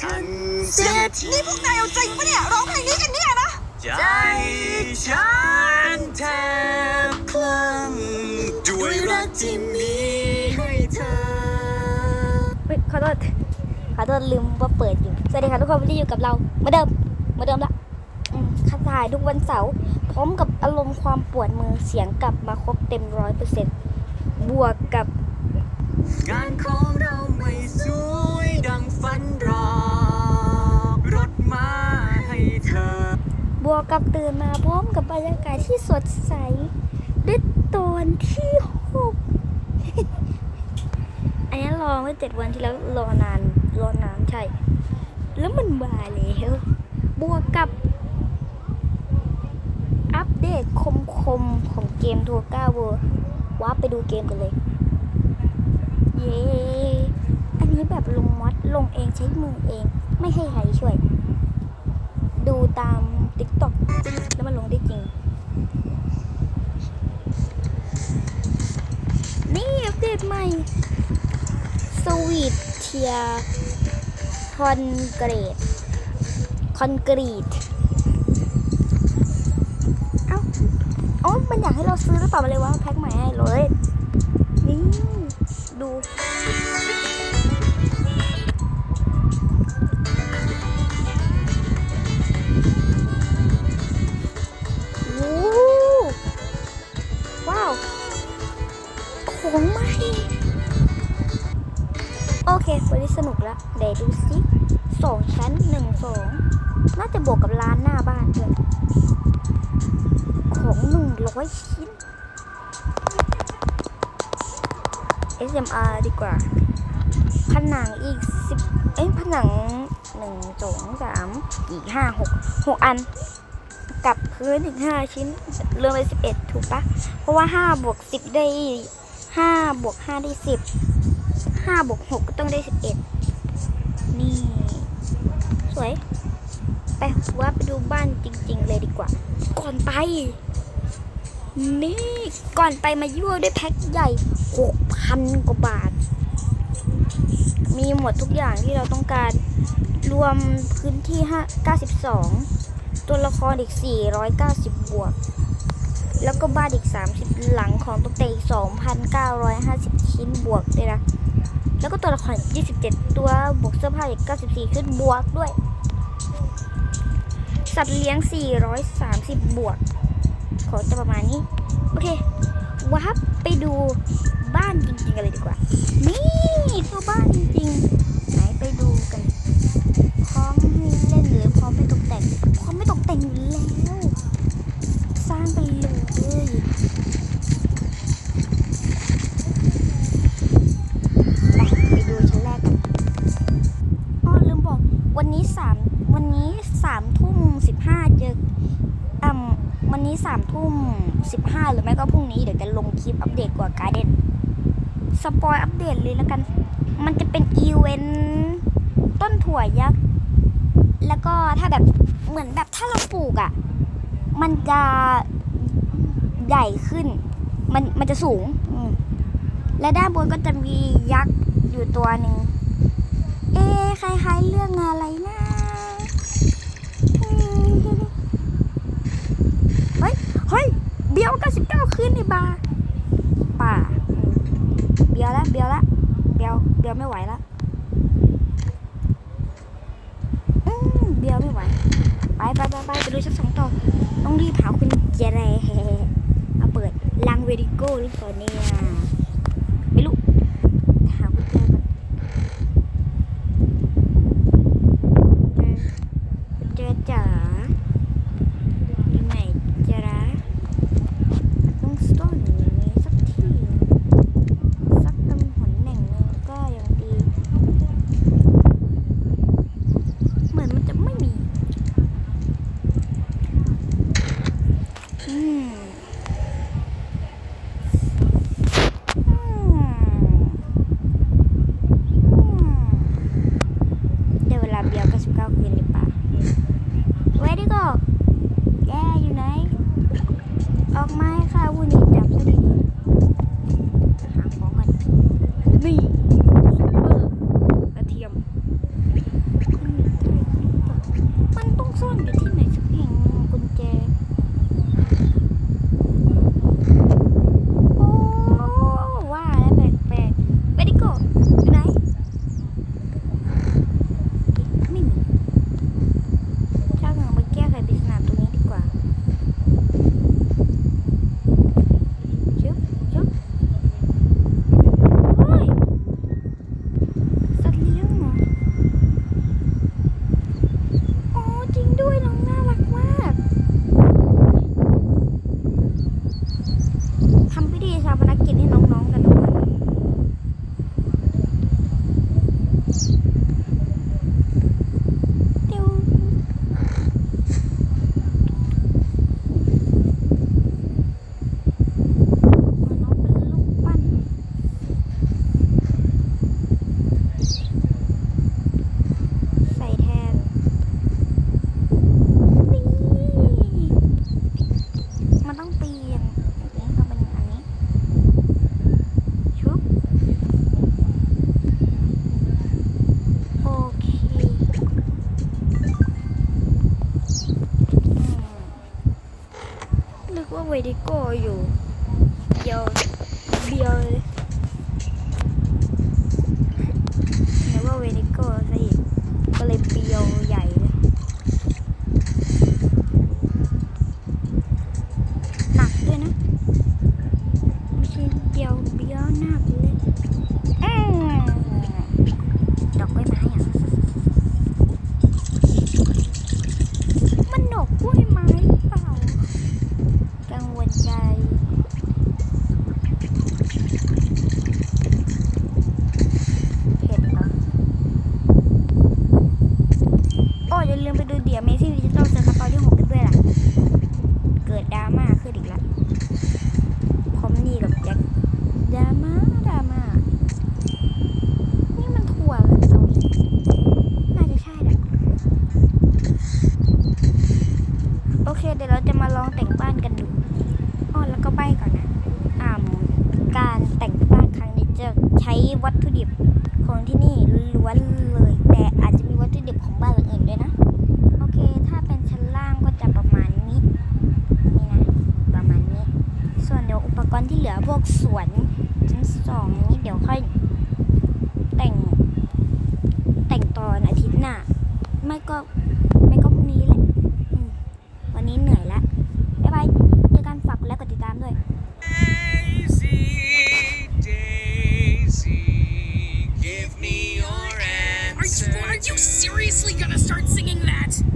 ฉันเสียทีนี่พวกนายเอาจริงปะเนี่ยร้องเพลงนี้กันเนี่ยนะ ใจฉันแทบคลั่งด้วยรักที่มีให้เธอเฮ้ยขอโทษขอโทษลืมว่าเปิดอยู่ สวัสดีค่ะทุกคนวันนี้อยู่กับเราเหมือนเดิมเหมือนเดิมละคัดถ่ายทุกวันเสาร์พร้อมกับอารมณ์ความปวดมือเสียงกลับมาครบเต็มร้อยเปอร์เซ็นต์บวกกับ กับตื่นมาพร้อมกับบรรยากาศที่สดใสด้วยตอนที่หกอันนี้รอมื่อเจ็ดวันที่แล้วรอนานรอนานใช่ แล้วมันมาแล้วบวกกับอัปเดตคมคมของเกมทัวร์ก้าเวอร์ว้าไปดูเกมกันเลย เย้ อันนี้แบบลงมอดลงเองใช้มือเอง ไม่ให้ใครช่วย ดูตาม TikTok แล้วมันลงได้จริง นี่อัปเดตใหม่สวีทเทียคอนกรีตคอนกรีตเอ้าโอ้มันอยากให้เราซื้อหรือเปล่ามันเลยว่าแพ็คใหม่ให้เลย นี่ ดู น่าจะบวกกับร้านหน้าบ้านด้วยของหนึ่งร้อยชิ้น SMR ดีกว่า ผนังอีกสิบเอ้ยผนังหนึ่งสองสามอีกห้าหกหกอัน กับพื้นอีกห้าชิ้นรวมเป็นสิบเอ็ดถูกปะเพราะว่าห้าบวกสิบได้ห้าบวกห้าได้สิบห้าบวกหกก็ต้องได้สิบเอ็ดนี่ สวย ไปว่าไปดูบ้านจริง ๆ เลยดีกว่า ก่อนไป นี่ก่อนไปมายั่วด้วยแพ็คใหญ่หกพันกว่าบาท มีหมดทุกอย่างที่เราต้องการรวมพื้นที่5 92 ตัวละครอีก 490 บวก แล้วก็บ้านอีก 30 หลังของตกแต่งอีก 2,950 ชิ้นบวกด้วยนะ แล้วก็ตัวละครอีก27 ตัวบวกเสื้อผ้าอีก 94 ชุดบวกด้วย สัตว์เลี้ยง 430 บวก ขอจะประมาณนี้ โอเควาร์ปไปดูบ้านจริงๆกันเลยดีกว่า นี่ตัวบ้านจริงๆ ไหนไปดูกันพร้อมเล่นหรือพร้อมไม่ตกแต่งพร้อมไม่ตกแต่งอยู่แล้ว สร้างไปเลย 15 หรือไม่ก็พรุ่งนี้เดี๋ยวจะลงคลิปอัปเดตกว่าการ์เด้นสปอยอัปเดตเลยแล้วกัน มันจะเป็นอีเวนต์ต้นถั่วยักษ์แล้วก็ถ้าแบบเหมือนแบบถ้าเราปลูกอะ่ะ มันจะใหญ่ขึ้น มันมันจะสูง และด้านบนก็จะมียักษ์อยู่ตัวหนึ่ง เอ๊คล้ายเรื่องอะไรนะเฮ้ย เฮ้ย เบียว99ขึ้นในบาร์ป่าเบียวแล้วเบียวแล้วเบียวเบียวไม่ไหวแล้วอืมเบียวไม่ไหวไปไปไปไปไปดูชั้นสองต่อต้องรีบหาคุณเจเรมาเปิดลังเวดิโก้หรือเปล่าเนี่ย เวดิโกอยู่เบียวเบียวเลยนึว่าเวดิโก้ ช้วัตถุดิบของที่นี่ล้วนเลย แต่อาจจะมีวัตถุดิบของบ้านหลังอื่นด้วยนะ โอเค ถ้าเป็นชั้นล่างก็จะประมาณนี้ นี่นะ ประมาณนี้ ส่วนเดี๋ยวอุปกรณ์ที่เหลือพวกสวนชั้นสองนี้เดี๋ยวค่อย seriously gonna start singing that?